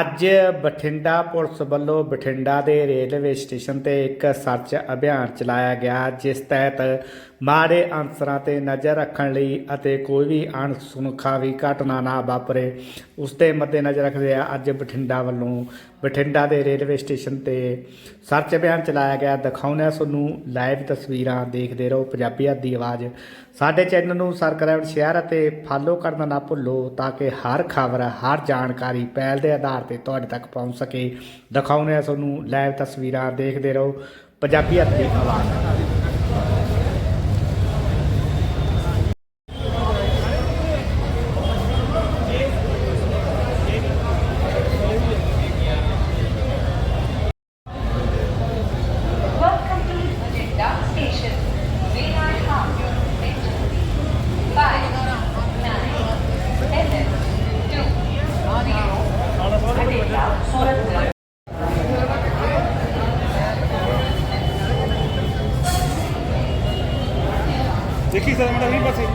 ਅੱਜ ਬਠਿੰਡਾ ਪੁਲਿਸ ਵੱਲੋਂ ਬਠਿੰਡਾ ਦੇ ਰੇਲਵੇ ਸਟੇਸ਼ਨ ਤੇ ਇੱਕ ਸਰਚ ਅਭਿਆਨ ਚਲਾਇਆ ਗਿਆ, ਜਿਸ ਤਹਿਤ ਮਾੜੇ ਅਨਸਰਾਂ ਤੇ ਨਜ਼ਰ ਰੱਖਣ ਲਈ ਅਤੇ ਕੋਈ ਵੀ ਅਣਸੁਖਾਵੀ ਘਟਨਾ ਨਾ ਵਾਪਰੇ। ਉਸ ਤੇ ਮੱਦੇਨਜ਼ਰ ਰੱਖਦੇ ਆ ਅੱਜ ਬਠਿੰਡਾ ਵੱਲੋਂ ਬਠਿੰਡਾ ਦੇ ਰੇਲਵੇ ਸਟੇਸ਼ਨ ਤੇ ਸਰਚ ਅਭਿਆਨ ਚਲਾਇਆ ਗਿਆ। ਦਿਖਾਉਂਦੇ ਹਾਂ ਤੁਹਾਨੂੰ ਲਾਈਵ ਤਸਵੀਰਾਂ, ਦੇਖਦੇ ਰਹੋ ਪੰਜਾਬੀਅਤ ਦੀ ਆਵਾਜ਼। ਸਾਡੇ ਚੈਨਲ ਨੂੰ ਸਬਸਕ੍ਰਾਈਬ ਸ਼ੇਅਰ ਅਤੇ ਫਾਲੋ ਕਰਨਾ ਨਾ ਭੁੱਲੋ, ਤਾਂ ਕਿ ਹਰ ਖਬਰ, ਹਰ ਜਾਣਕਾਰੀ ਪਹਿਲ ਦੇ ਆਧਾਰ ਤੇ ਤੁਹਾਡੇ ਤੱਕ ਪਹੁੰਚ ਸਕੇ। ਦਿਖਾਉਂਦੇ ਹਾਂ ਤੁਹਾਨੂੰ ਲਾਈਵ ਤਸਵੀਰਾਂ, ਦੇਖਦੇ ਰਹੋ। ਪੰਜਾਬੀਅਤ ਦੀ ਆਵਾਜ਼। ਦੇਖੀ ਸਰ ਮੇਰਾ ਵੀ ਪਾਸੇ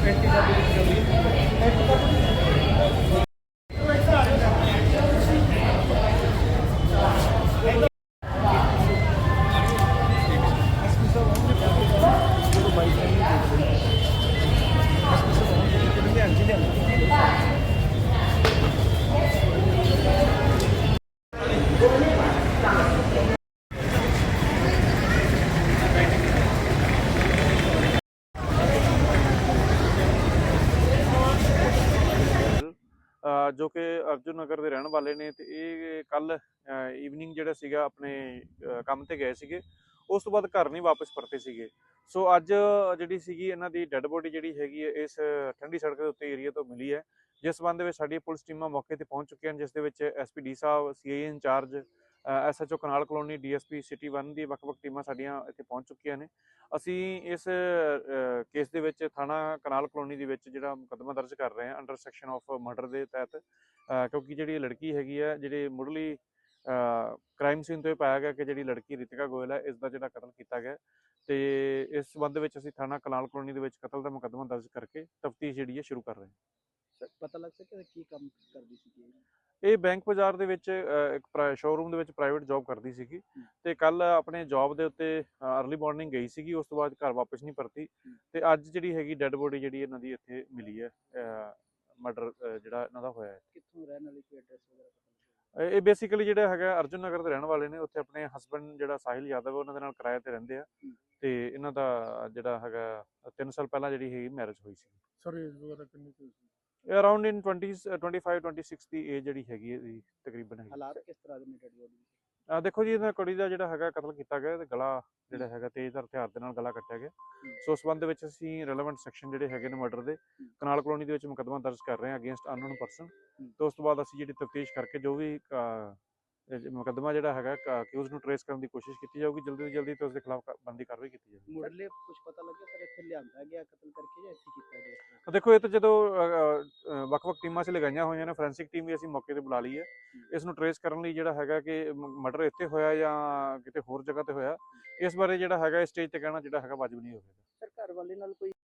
ਅ, ਜੋ ਕਿ ਅਰਜੁਨ ਨਗਰ ਦੇ ਰਹਿਣ ਵਾਲੇ ਨੇ ਤੇ ਇਹ ਕੱਲ ਈਵਨਿੰਗ ਜਿਹੜਾ ਸੀਗਾ ਆਪਣੇ ਕੰਮ ਤੇ ਗਏ ਸੀਗੇ। ਉਸ ਤੋਂ ਬਾਅਦ ਘਰ ਨਹੀਂ ਵਾਪਸ ਪਰਤੇ ਸੀਗੇ। ਸੋ ਅੱਜ ਜਿਹੜੀ ਸੀਗੀ ਇਹਨਾਂ ਦੀ ਡੈੱਡ ਬੋਡੀ ਜਿਹੜੀ ਹੈਗੀ ਹੈ, ਇਸ ਠੰਡੀ ਸੜਕ ਦੇ ਉੱਤੇ ਏਰੀਆ ਤੋਂ ਮਿਲੀ ਹੈ। ਜਿਸ ਸੰਬੰਧ ਵਿੱਚ ਸਾਡੀ ਪੁਲਿਸ ਟੀਮਾਂ ਮੌਕੇ ਤੇ ਪਹੁੰਚ ਚੁੱਕੀਆਂ ਹਨ ਜਿਸ ਦੇ ਵਿੱਚ ਐਸਪੀਡੀ ਸਾਹਿਬ CI incharge SHO canal colony, DSP, city 1 ਦੀ ਵੱਖ-ਵੱਖ ਟੀਮਾਂ ਸਾਡੀਆਂ ਇੱਥੇ ਪਹੁੰਚ ਚੁੱਕੀਆਂ ਨੇ। ਅਸੀਂ ਇਸ ਕੇਸ ਦੇ ਵਿੱਚ ਥਾਣਾ ਕਨਾਲ ਕਲੋਨੀ ਦੇ ਵਿੱਚ ਜਿਹੜਾ ਮੁਕੱਦਮਾ ਦਰਜ ਕਰ ਰਹੇ ਹਾਂ ਅੰਡਰ ਸੈਕਸ਼ਨ ਆਫ ਮਰਡਰ ਦੇ ਤਹਿਤ ਕਿਉਂਕਿ ਜਿਹੜੀ ਲੜਕੀ ਹੈਗੀ ਹੈ ਜਿਹੜੇ ਮੁੱਢਲੀ ਕ੍ਰਾਈਮ ਸੀਨ ਤੋਂ ਇਹ ਪਾਇਆ ਗਿਆ ਕਿ ਜਿਹੜੀ ਲੜਕੀ ਰਿਤਿਕਾ ਗੋਇਲ ਹੈ ਇਸ ਦਾ ਜਿਹੜਾ ਕਤਲ ਕੀਤਾ ਗਿਆ। ਤੇ ਇਸ ਸੰਬੰਧ ਵਿੱਚ ਅਸੀਂ ਥਾਣਾ ਕਨਾਲ ਕਲੋਨੀ ਦੇ ਵਿੱਚ ਕਤਲ ਦਾ ਮੁਕੱਦਮਾ ਦਰਜ ਕਰਕੇ ਤਫਤੀਸ਼ ਜਿਹੜੀ ਹੈ ਸ਼ੁਰੂ ਕਰ ਰਹੇ ਹਾਂ। ਪਤਾ ਲੱਗ ਸਕਿਆ ਕੀ ਕੰਮ ਕਰਦੀ ਸੀ ਇਹ ਬੈਂਕ ਬਾਜ਼ਾਰ ਦੇ ਵਿੱਚ ਇੱਕ ਸ਼ੋਰੂਮ ਦੇ ਵਿੱਚ ਪ੍ਰਾਈਵੇਟ ਜੌਬ ਕਰਦੀ ਸੀਗੀ ਤੇ ਕੱਲ ਆਪਣੇ ਜੌਬ ਦੇ ਉੱਤੇ ਅਰਲੀ ਮਾਰਨਿੰਗ ਗਈ ਸੀਗੀ ਉਸ ਤੋਂ ਬਾਅਦ ਘਰ ਵਾਪਸ ਨਹੀਂ ਪਰਤੀ ਤੇ ਅੱਜ ਜਿਹੜੀ ਹੈਗੀ ਡੈੱਡ ਬੋਡੀ ਜਿਹੜੀ ਇਹਨਾਂ ਦੀ ਇੱਥੇ ਮਿਲੀ ਹੈ ਮਰਡਰ ਜਿਹੜਾ ਇਹਨਾਂ ਦਾ ਹੋਇਆ ਹੈ। ਕਿੱਥੋਂ ਰਹਿਣ ਵਾਲੀ ਕੋਈ ਐਡਰੈਸ ਵਗੈਰਾ ਪਤਾ ਇਹ- ਬੇਸਿਕਲੀ ਜਿਹੜਾ ਹੈਗਾ ਅਰਜੁਨ ਨਗਰ ਦੇ ਰਹਿਣ ਵਾਲੇ ਨੇ ਉੱਥੇ ਆਪਣੇ ਹਸਬੰਡ ਜਿਹੜਾ ਸਾਹਿਲ ਯਾਦਵ ਉਹਨਾਂ ਦੇ ਨਾਲ ਕਿਰਾਏ ਤੇ ਰਹਿੰਦੇ ਆ। ਤੇ ਇਹਨਾਂ ਦਾ ਜਿਹੜਾ ਹੈਗਾ 3 ਸਾਲ ਪਹਿਲਾਂ ਜਿਹੜੀ ਹੈਗੀ ਮੈਰਿਜ ਹੋਈ ਸੀ। ਸਰ ਏਜ ਵਗੈਰਾ ਕਿੰਨੀ ਕੁ ਸੀ? ਅਰਾਊਂਡ ਇਨ 20 25 26 ਦੀ ਏਜ ਜਿਹੜੀ ਹੈਗੀ ਹੈ ਇਹਦੀ ਤਕਰੀਬਨ ਹੈਗੀ ਹਾਲਾਤ ਕਿਸ ਤਰ੍ਹਾਂ ਦੇ ਨੇ ਡੈਡ ਬੋਡੀ ਆ ਦੇਖੋ ਜੀ ਇਹਨਾਂ ਕੁੜੀ ਦਾ ਜਿਹੜਾ ਹੈਗਾ ਕਤਲ ਕੀਤਾ ਗਿਆ ਤੇ ਗਲਾ ਜਿਹੜਾ ਹੈਗਾ ਤੇਜ਼ਧਾਰ ਹਥਿਆਰ ਦੇ ਨਾਲ ਗਲਾ ਕੱਟਿਆ ਗਿਆ। ਸੋ ਉਸ ਸੰਬੰਧ ਦੇ ਵਿੱਚ ਅਸੀਂ ਰੈਲੇਵੈਂਟ ਸੈਕਸ਼ਨ ਜਿਹੜੇ ਹੈਗੇ ਨੇ ਮਰਡਰ ਦੇ ਕਨਾਲ ਕਲੋਨੀ ਦੇ ਵਿੱਚ ਮੁਕੱਦਮਾ ਦਰਜ ਕਰ ਰਹੇ ਹਾਂ ਅਗੇਂਸਟ ਅਨਨੋਨ ਪਰਸਨ ਤੇ ਉਸ ਤੋਂ ਬਾਅਦ ਅਸੀਂ ਜਿਹੜੀ ਤਫਤੀਸ਼ ਕਰਕੇ ਜੋ ਵੀ ਜ- ਮੁਕੱਦਮਾ ਜਿਹੜਾ ਹੈਗਾ ਅਕਿਊਜ਼ ਨੂੰ ਟਰੇਸ ਕਰਨ ਦੀ ਕੋਸ਼ਿਸ਼ ਕੀਤੀ ਜਾਊਗੀ ਜਲਦੀ ਤੋਂ ਜਲਦੀ ਤੇ ਉਸ ਦੇ ਖਿਲਾਫ ਬੰਦੀ ਕਾਰਵਾਈ ਕੀਤੀ ਜਾਊਗੀ। ਮੁੱਢਲੇ ਕੁਝ ਪਤਾ ਲੱਗਿਆ ਸਰ ਇੱਥੇ ਲਿਆਂਦਾ ਗਿਆ ਕਤਲ ਕਰਕੇ ਜਾਂ ਇੱਥੇ ਕੀਤਾ ਗਿਆ ਦੇਖੋ ਇਹ ਤਾਂ ਜਦੋਂ ਵੱਖ-ਵੱਖ ਟੀਮਾਂ 'ਚ ਲਗਾਈਆਂ ਹੋਈਆਂ ਨੇ ਫੋਰੈਂਸਿਕ ਟੀਮ ਵੀ ਅਸੀਂ ਮੌਕੇ ਤੇ ਬੁਲਾ ਲਈ ਹੈ। ਇਸ ਨੂੰ ਟਰੇਸ ਕਰਨ ਲਈ ਜਿਹੜਾ ਹੈਗਾ ਕਿ ਮਰਡਰ ਇੱਥੇ ਹੋਇਆ ਜਾਂ ਕਿਤੇ ਹੋਰ ਜਗ੍ਹਾ ਤੇ ਹੋਇਆ ਇਸ ਬਾਰੇ ਜਿਹੜਾ ਹੈਗਾ ਇਸ ਸਟੇਜ ਤੇ ਕਹਿਣਾ ਜਿਹੜਾ ਹੈਗਾ ਵਾਜਬ ਨਹੀਂ ਹੋਵੇਗਾ। ਸਰ ਘਰ ਵਾਲੇ ਨਾਲ ਕੋਈ